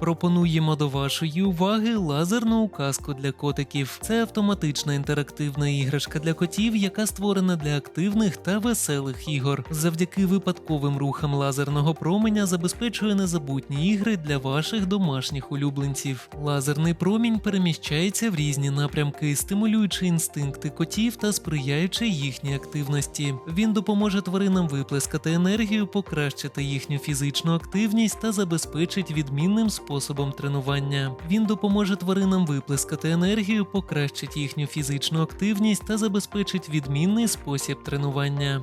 Пропонуємо до вашої уваги лазерну указку для котиків. Це автоматична інтерактивна іграшка для котів, яка створена для активних та веселих ігор. Завдяки випадковим рухам лазерного променя забезпечує незабутні ігри для ваших домашніх улюбленців. Лазерний промінь переміщається в різні напрямки, стимулюючи інстинкти котів та сприяючи їхній активності. Він допоможе тваринам виплескати енергію, покращити їхню фізичну активність та забезпечить відмінним способом тренування. Він допоможе тваринам виплескати енергію, покращить їхню фізичну активність та забезпечить відмінний спосіб тренування.